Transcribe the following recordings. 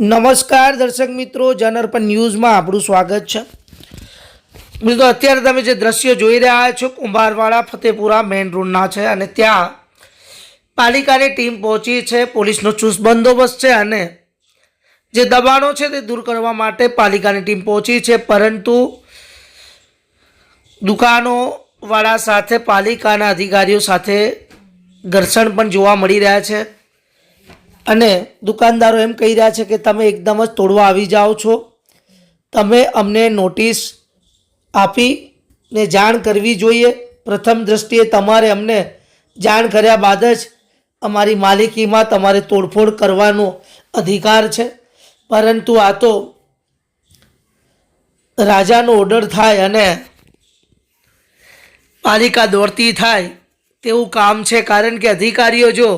નમસ્કાર દર્શક મિત્રો જનઅર્પણ ન્યૂઝમાં આપણું સ્વાગત છે. મિત્રો, અત્યારે તમે જે દ્રશ્યો જોઈ રહ્યા છો, કુંભારવાડા ફતેપુરા મેઇન રોડના છે અને ત્યાં પાલિકાની ટીમ પહોંચી છે, પોલીસનો ચુસ્ત બંદોબસ્ત છે અને જે દબાણો છે તે દૂર કરવા માટે પાલિકાની ટીમ પહોંચી છે, પરંતુ દુકાનોવાળા સાથે, પાલિકાના અધિકારીઓ સાથે ઘર્ષણ પણ જોવા મળી રહ્યા છે. અને દુકાનદારો એમ કહી રહ્યા છે કે તમે એકદમ જ તોડવા આવી જાઓ છો. તમે અમને નોટિસ આપીને જાણ કરવી જોઈએ. પ્રથમ દ્રષ્ટિએ તમારે અમને જાણ કર્યા બાદ જ અમારી માલિકીમાં તમારે તોડફોડ કરવાનો અધિકાર છે. પરંતુ આ તો રાજાનો ઓર્ડર થાય અને પાલિકા દોડતી થાય તેવું કામ છે, કારણ કે અધિકારીઓ જો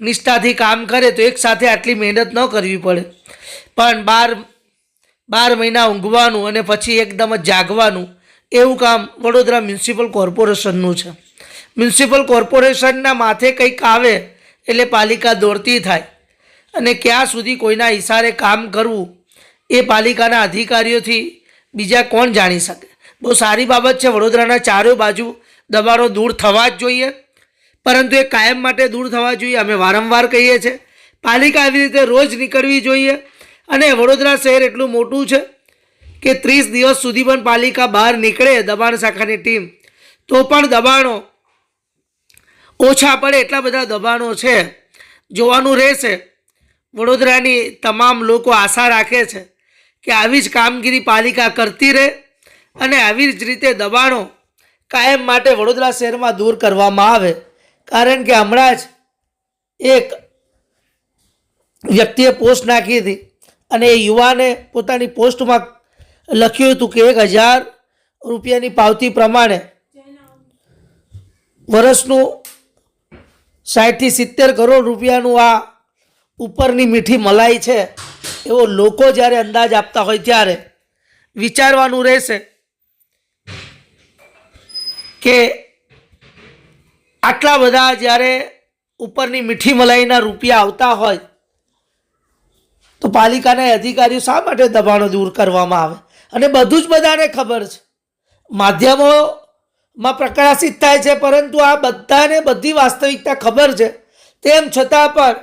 નિષ્ઠાથી કામ કરે તો એકસાથે આટલી મહેનત ન કરવી પડે. પણ બાર બાર મહિના ઊંઘવાનું અને પછી એકદમ જ જાગવાનું, એવું કામ વડોદરા મ્યુનિસિપલ કોર્પોરેશનનું છે. મ્યુનિસિપલ કોર્પોરેશનના માથે કંઈક આવે એટલે પાલિકા દોડતી થાય. અને ક્યાં સુધી કોઈના ઇશારે કામ કરવું, એ પાલિકાના અધિકારીઓથી બીજા કોણ જાણી શકે? બહુ સારી બાબત છે, વડોદરાના ચારે બાજુ દબાણો દૂર થવા જ જોઈએ. પરંતુ એ કાયમ માટે દૂર થવા જોઈએ, અમે વારંવાર કહીએ છીએ. પાલિકા આવી રીતે રોજ નીકળવી જોઈએ અને વડોદરા શહેર એટલું મોટું છે કે ત્રીસ દિવસ સુધી પણ પાલિકા બહાર નીકળે દબાણ શાખાની ટીમ. તો પણ દબાણો ઓછા પડે એટલા બધા દબાણો છે. જોવાનું રહેશે. વડોદરાની તમામ લોકો આશા રાખે છે કે આવી જ કામગીરી પાલિકા કરતી રહે અને આવી જ રીતે દબાણો કાયમ માટે વડોદરા શહેરમાં દૂર કરવામાં આવે. કારણ કે હમણાં જ એક વ્યક્તિએ પોસ્ટ નાખી હતી અને એ યુવાને પોતાની પોસ્ટમાં લખ્યું હતું કે એક હજાર રૂપિયાની પાવતી પ્રમાણે વર્ષનું સાઠથી સિત્તેર કરોડ રૂપિયાનું આ ઉપરની મીઠી મલાઈ છે એવો લોકો જ્યારે અંદાજ આપતા હોય ત્યારે વિચારવાનું રહેશે કે આટલા બધા જ્યારે ઉપરની મીઠી મલાઈના રૂપિયા આવતા હોય, તો પાલિકાના અધિકારીઓ શા માટે દબાણો દૂર કરવામાં આવે? અને બધું જ બધાને ખબર છે. માધ્યમોમાં પ્રકાશિત થાય છે, પરંતુ આ બધાને બધી વાસ્તવિકતા ખબર છે. તેમ છતાં પણ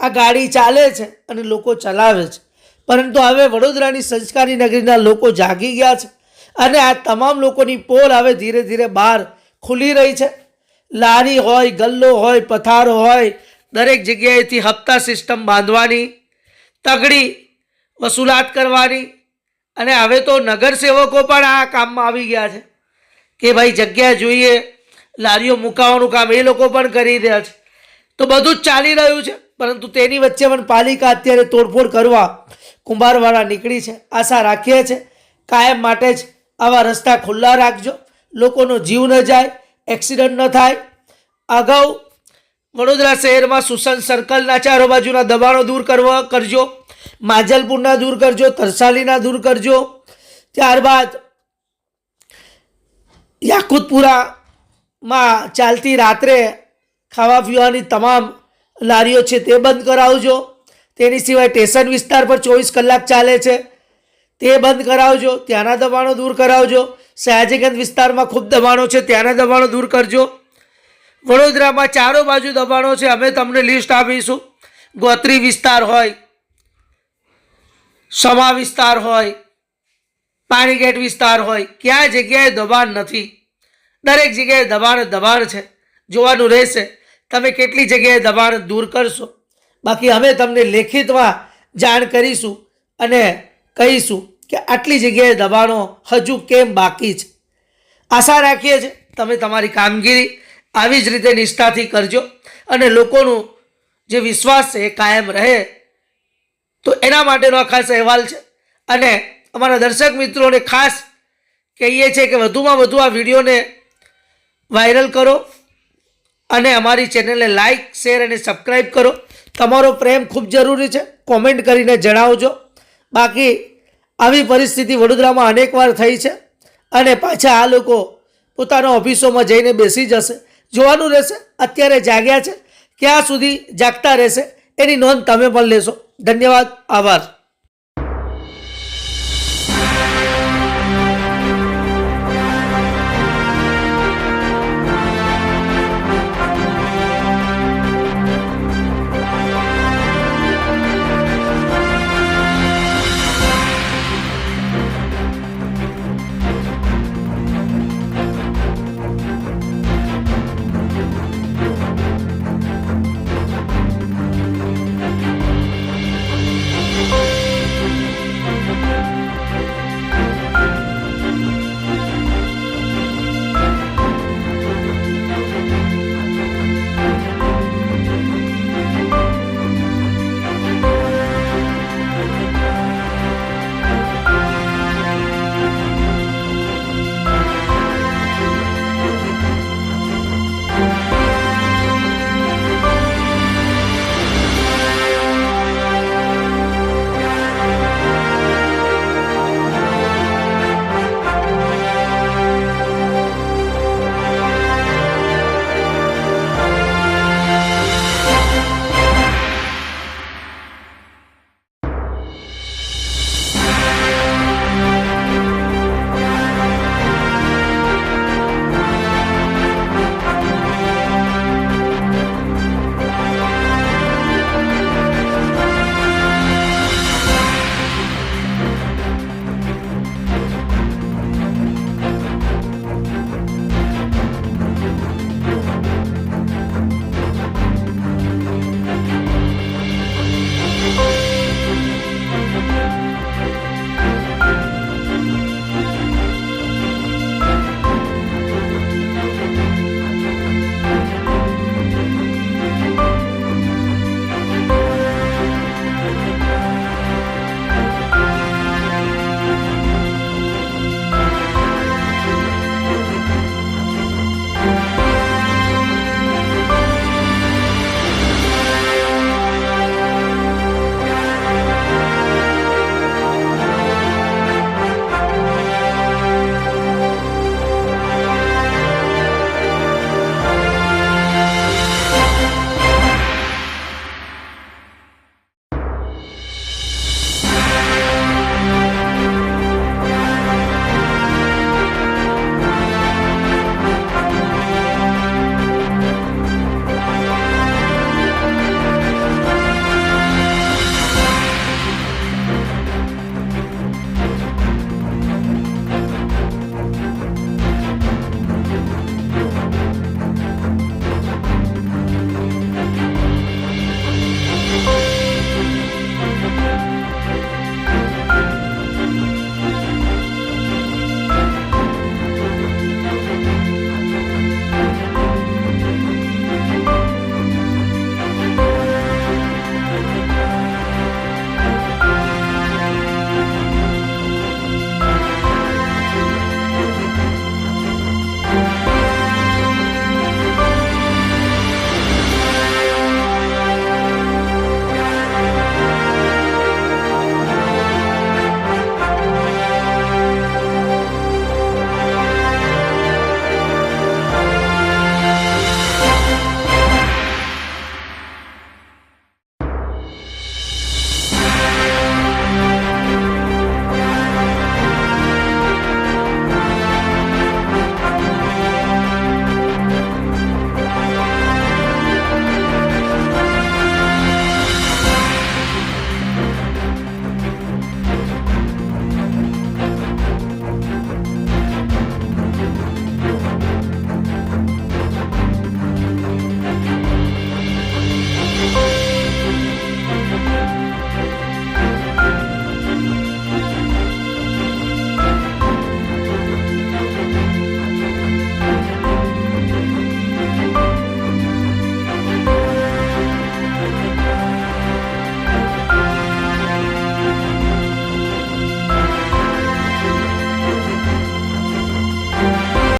આ ગાડી ચાલે છે અને લોકો ચલાવે છે. પરંતુ હવે વડોદરાની સંસ્કારી નગરીના લોકો જાગી ગયા છે અને આ તમામ લોકોની પોલ હવે ધીરે ધીરે બહાર ખુલી રહી છે. લારી હોય, ગલ્લો હોય, પથારો હોય, દરેક જગ્યાએથી હપ્તા સિસ્ટમ બાંધવાની, તગડી વસૂલાત કરવાની. અને હવે તો નગરસેવકો પણ આ કામમાં આવી ગયા છે કે ભાઈ જગ્યા જોઈએ, લારીઓ મુકાવાનું કામ એ લોકો પણ કરી રહ્યા છે. તો બધું જ ચાલી રહ્યું છે, પરંતુ તેની વચ્ચે પણ પાલિકા અત્યારે તોડફોડ કરવા કુંભારવાળા નીકળી છે. આશા રાખીએ છે, કાયમ માટે જ આવા રસ્તા ખુલ્લા રાખજો. લોકોનો જીવ ન જાય એક્સિડન્ટ ન થાય. અગાઉ વડોદરા શહેરમાં સુશાંત સર્કલના ચારો બાજુના દબાણો દૂર કરવા કરજો, માજલપુરના દૂર કરજો, તરસાલીના દૂર કરજો. ત્યારબાદ યાકુતપુરામાં ચાલતી રાત્રે ખાવા પીવાની તમામ લારીઓ છે તે બંધ કરાવજો. તેની સિવાય સ્ટેશન વિસ્તાર પર ચોવીસ કલાક ચાલે છે. તે બંધ કરાવજો. ત્યાંના દબાણો દૂર કરાવજો. સયાજીગંજ વિસ્તારમાં ખૂબ દબાણો છે, ત્યાંના દબાણો દૂર કરજો. વડોદરામાં ચારો બાજુ દબાણો છે, અમે તમને લિસ્ટ આપીશું. ગોત્રી વિસ્તાર હોય, સમા વિસ્તાર હોય, પાણીગેટ વિસ્તાર હોય, ક્યાં જગ્યાએ દબાણ નથી. દરેક જગ્યાએ દબાણ દબાણ છે, જોવાનું રહેશે. તમે કેટલી જગ્યાએ દબાણ દૂર કરશો. બાકી અમે તમને લેખિતમાં જાણ કરીશું અને કહીશું. કે આટલી જગ્યાએ દબાણો હજુ કેમ બાકી છે? આશા રાખીએ છીએ તમે તમારી કામગીરી આવી જ રીતે નિષ્ઠાથી કરજો અને લોકોનું જે વિશ્વાસ છે એ કાયમ રહે. તો એના માટેનો આ ખાસ અહેવાલ છે. અને અમારા દર્શક મિત્રોને ખાસ કહીએ છીએ કે વધુમાં વધુ આ વિડીયોને વાયરલ કરો અને અમારી ચેનલને લાઈક, શેર અને સબસ્ક્રાઈબ કરો. તમારો પ્રેમ ખૂબ જરૂરી છે. કોમેન્ટ કરીને જણાવજો. બાકી આવી પરિસ્થિતિ વડોદરામાં અનેકવાર થઈ છે અને પાછા આ લોકો પોતાના ઓફિસોમાં જઈને બેસી જશે, જોવાનું રહેશે, અત્યારે જાગ્યા છે, ક્યાં સુધી જાગતા રહેશે, એની નોંધ તમે પણ લેશો. ધન્યવાદ, આભાર.